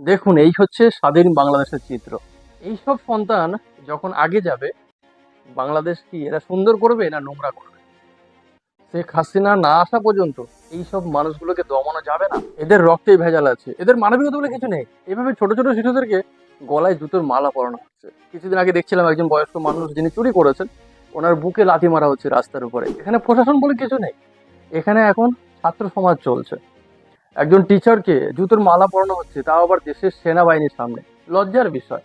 দেখুন, এই হচ্ছে স্বাধীন বাংলাদেশের চিত্র। এইসব সন্তান যখন আগে যাবে, বাংলাদেশ কি এরা সুন্দর করবে না নোংরা করবে? শেখ হাসিনা না আসা পর্যন্ত এইসব মানুষগুলোকে দমানো যাবে না? এদের রক্তেই ভেজাল আছে। এদের মানবিকতা বলে কিছু নেই। এভাবে ছোট ছোট শিশুদেরকে গলায় জুতোর মালা পরানো হচ্ছে। কিছুদিন আগে দেখছিলাম একজন বয়স্ক মানুষ যিনি চুরি করেছেন, ওনার বুকে লাথি মারা হচ্ছে রাস্তার উপরে। এখানে প্রশাসন বলে কিছু নেই। এখানে এখন ছাত্র সমাজ চলছে। একজন টিচারকে জুতোর মালা পরানো হচ্ছে, তাও আবার দেশের সেনাবাহিনীর সামনে। লজ্জার বিষয়।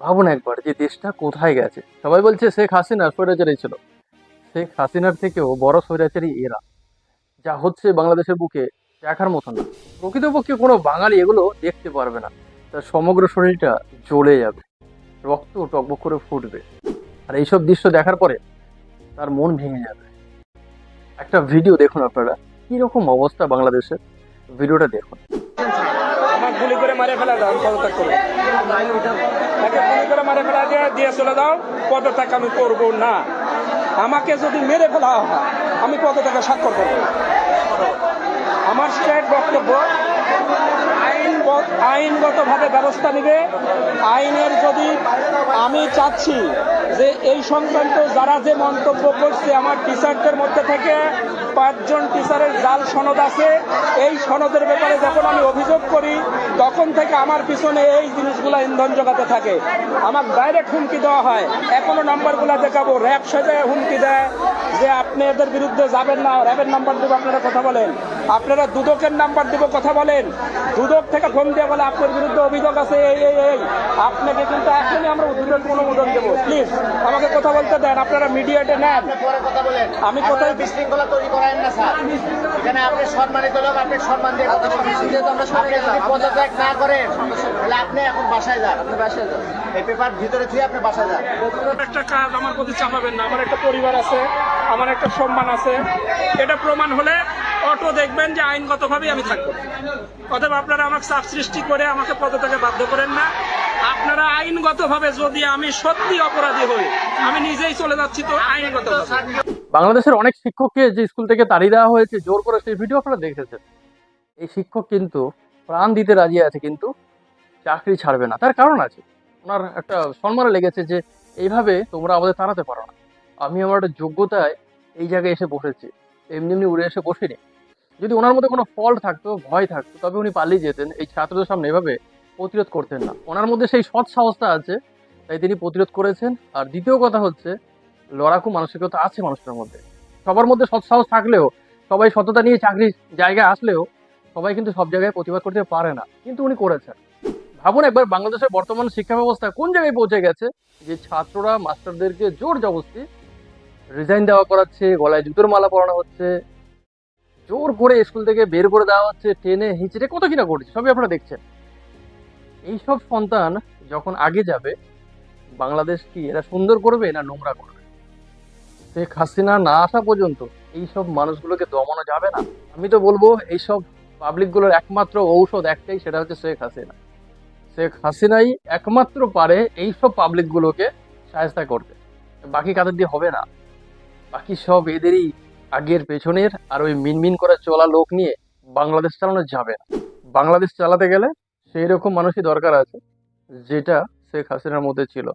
ভাবুন একবার যে দেশটা কোথায় গেছে। সবাই বলছে শেখ হাসিনা স্বৈরাচারী ছিল। শেখ হাসিনার থেকেও বড় স্বৈরাচারী এরা। যা হচ্ছে বাংলাদেশের বুকে দেখার মতো না। প্রকৃতপক্ষে কোনো বাঙালি এগুলো দেখতে পারবে না। তার সমগ্র শরীরটা জ্বলে যাবে। রক্ত টকবক করে ফুটবে। আর এইসব দৃশ্য দেখার পরে তার মন ভেঙে যাবে। একটা ভিডিও দেখুন আপনারা। কীরকম অবস্থা বাংলাদেশের? ভিডিওটা দেখুন। করে ফেলা দিয়ে চলে দাও আমি করব না। আমাকে যদি মেরে ফেলা হয়, আমি কত পদত্যাগে স্বাক্ষর করব। আমার স্ট্রেট বক্তব্য, আইন আইনগতভাবে ব্যবস্থা নেবে। আইনের যদি আমি চাচ্ছি যে এই সংক্রান্ত যারা যে মন্তব্য করছে, আমার টিচারদের মধ্যে থেকে পাঁচজন টিচারের জাল সনদ আছে। এই সনদের ব্যাপারে যখন আমি অভিযোগ করি, তখন থেকে আমার পিছনে এই জিনিসগুলো ইন্ধন জোগাতে থাকে। আমার ডাইরেক্ট হুমকি দেওয়া হয়। এখনও নাম্বারগুলো দেখাবো। র্যাব সাজায় হুমকি দেয় যে আপনি এদের বিরুদ্ধে যাবেন না। র্যাবের নাম্বার দেবো, আপনারা কথা বলেন। আপনারা দুদকের নাম্বার দেবো, কথা বলেন। দুদক থেকে ফোন দিয়ে বলে আপনার বিরুদ্ধে অভিযোগ আছে এই এই এই। আপনাকে কিন্তু এখনই আমরা দুদক অনুমোদন দেবো। প্লিজ আমাকে কথা বলতে দেন আপনারা মিডিয়াতে নেন। পরে কথা বলেন। আমি কোথায়- বিশৃঙ্খলা তৈরি করেন না স্যার। এখানে আপনি সম্মানিত লোক আপনি সম্মান দিয়ে কথা বলছেন যেহেতু আমরা আপনি যদি পদত্যাগ না করেন তাহলে আপনি এখন বাসায় যান। আপনি বাসায় যান। এই পেপার ভিতরে থুয়ে আপনি বাসায় যান। একটা কাজ আমার প্রতি চাপাবেন না। আমার একটা পরিবার আছে আমার একটা সম্মান আছে। এটা প্রমাণ হলে অটো দেখবেন যে আইনগতভাবেই আমি থাকব অতএব আপনারা আমাকে চাপ সৃষ্টি করে আমাকে পদত্যাগে বাধ্য করেন না। আপনারা আইনগতভাবে যদি আমি সত্যি অপরাধী হই, আমি নিজেই চলে যাচ্ছি তো আইনগতভাবে। বাংলাদেশের অনেক শিক্ষককে যে স্কুল থেকে তাড়িয়ে দেওয়া হয়েছে, জোর করে সেই ভিডিও আপনারা দেখেছেন। এই শিক্ষক কিন্তু প্রাণ দিতে রাজি আছে, কিন্তু চাকরি ছাড়বে না। তার কারণ আছে, ওনার একটা সম্মানে লেগেছে যে, এইভাবে তোমরা আমাদের তাড়াতে পারো না। আমি আমার একটা যোগ্যতায় এই জায়গায় এসে বসেছি। এমনি এমনি উড়ে এসে বসে বসিনি যদি ওনার মধ্যে কোনো ফল্ট থাকতো, ভয় থাকতো, তবে উনি পালিয়ে যেতেন। এই ছাত্রদের সামনে এভাবে প্রতিরোধ করতেন না। ওনার মধ্যে সেই সৎ সাহসটা আছে, তাই তিনি প্রতিরোধ করেছেন। আর দ্বিতীয় কথা হচ্ছে, লড়াকু মানসিকতা আছে মানুষের মধ্যে। সবার মধ্যে সৎ সাহস থাকলেও, সবাই সততা নিয়ে চাকরির জায়গায় আসলেও, সবাই কিন্তু সব জায়গায় প্রতিবাদ করতে পারে না। কিন্তু উনি করেছেন। ভাবুন একবার বাংলাদেশের বর্তমান শিক্ষা ব্যবস্থা কোন জায়গায় পৌঁছে গেছে, যে ছাত্ররা মাস্টারদেরকে জোর জবস্তি রিজাইন দেওয়া করাচ্ছে, গলায় জুতোর মালা পরানো হচ্ছে। জোর করে স্কুল থেকে বের করে দেওয়া হচ্ছে ট্রেনে হিচড়ে কত কিনা করছে, সবই আপনারা দেখছেন। এইসব সন্তান যখন আগে যাবে, বাংলাদেশ কি এরা সুন্দর করবে না নোংরা করবে? শেখ হাসিনা না আসা পর্যন্ত এইসব মানুষগুলোকে দমানো যাবে না। আমি তো বলব, এইসব পাবলিকগুলোর একমাত্র ঔষধ একটাই, সেটা হচ্ছে শেখ হাসিনা। শেখ হাসিনাই একমাত্র পারে এইসব পাবলিকগুলোকে সাহায্য করতে। বাকি কাদের দিয়ে হবে না। বাকি সব এদেরই আগের পেছনের আর ওই মিনমিন করে চলা লোক নিয়ে বাংলাদেশ চালানো যাবে না। বাংলাদেশ চালাতে গেলে সেই রকম মানুষই দরকার আছে, যেটা শেখ হাসিনার মধ্যে ছিল।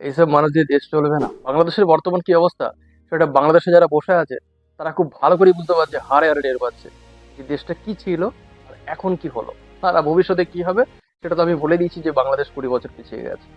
এইসব মানুষ দিয়ে দেশ চলবে না। বাংলাদেশের বর্তমান কি অবস্থা? সেটা বাংলাদেশে যারা বসে আছে, তারা খুব ভালো করে বুঝতে পারছে, হারে হারে টের পাচ্ছে যে দেশটা কি ছিল আর এখন কি হলো। আর ভবিষ্যতে কি হবে, সেটা তো আমি বলে দিয়েছি যে বাংলাদেশ কুড়ি বছর পিছিয়ে গেছে।